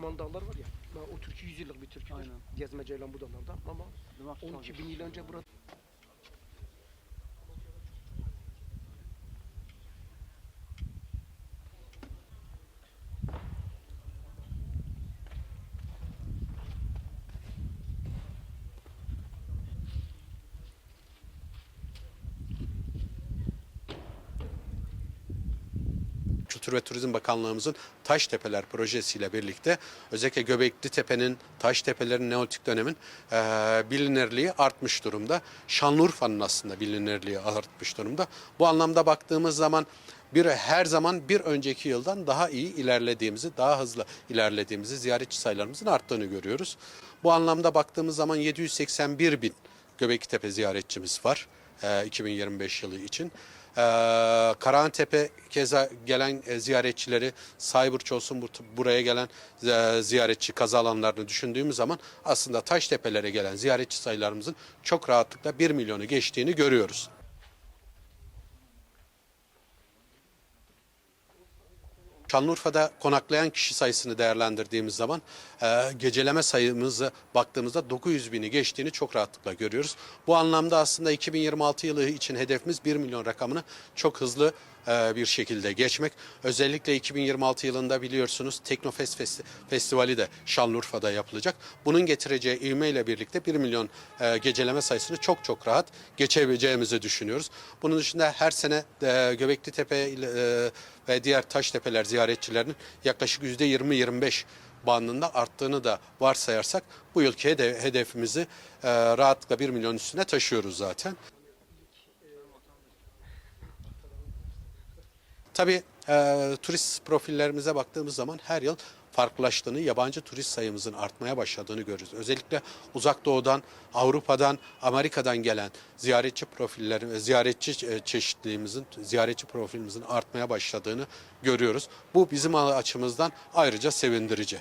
Orman dağlar var ya. O türkü 100 yıllık bir türküdür. Aynen. Gezme Ceylan bu dağlarda ama Demek ki 12 bin yıl önce burada Kültür ve Turizm Bakanlığımızın Taştepeler projesiyle birlikte özellikle Göbekli Tepe'nin, Taştepelerin Neolitik dönemin eee bilinirliği artmış durumda. Şanlıurfa'nın aslında bilinirliği artmış durumda. Bu anlamda baktığımız zaman bir her zaman bir önceki yıldan daha iyi ilerlediğimizi, daha hızlı ilerlediğimizi, ziyaretçi sayılarımızın arttığını görüyoruz. Bu anlamda baktığımız zaman 781 bin Göbekli Tepe ziyaretçimiz var eee, 2025 yılı için. Ee, Karahantepe keza gelen e, ziyaretçileri Sayburç olsun bu- buraya gelen e, ziyaretçi kazı alanlarını düşündüğümüz zaman aslında Taştepe'lere gelen ziyaretçi sayılarımızın çok rahatlıkla 1 milyonu geçtiğini görüyoruz. Şanlıurfa'da konaklayan kişi sayısını değerlendirdiğimiz zaman e, geceleme sayımızı baktığımızda 900 bini geçtiğini çok rahatlıkla görüyoruz. Bu anlamda aslında 2026 yılı için hedefimiz 1 milyon rakamını çok hızlı bir şekilde geçmek. Özellikle 2026 yılında biliyorsunuz Teknofest Festi- Festivali de Şanlıurfa'da yapılacak. Bunun getireceği ivmeyle birlikte 1 milyon e, geceleme sayısını çok çok rahat geçebileceğimizi düşünüyoruz. Bunun dışında her sene e, Göbekli Tepe e, ve diğer taş tepeler ziyaretçilerinin yaklaşık %20-25 bandında arttığını da varsayarsak bu yılki hede- hedefimizi e, rahatlıkla 1 milyon üstüne taşıyoruz zaten. Tabii e, turist profillerimize baktığımız zaman her yıl farklılaştığını, yabancı turist sayımızın artmaya başladığını görüyoruz. Özellikle uzak doğudan, Avrupa'dan, Amerika'dan gelen ziyaretçi profilleri, ziyaretçi e, çeşitliliğimizin, ziyaretçi profilimizin artmaya başladığını görüyoruz. Bu bizim açımızdan ayrıca sevindirici.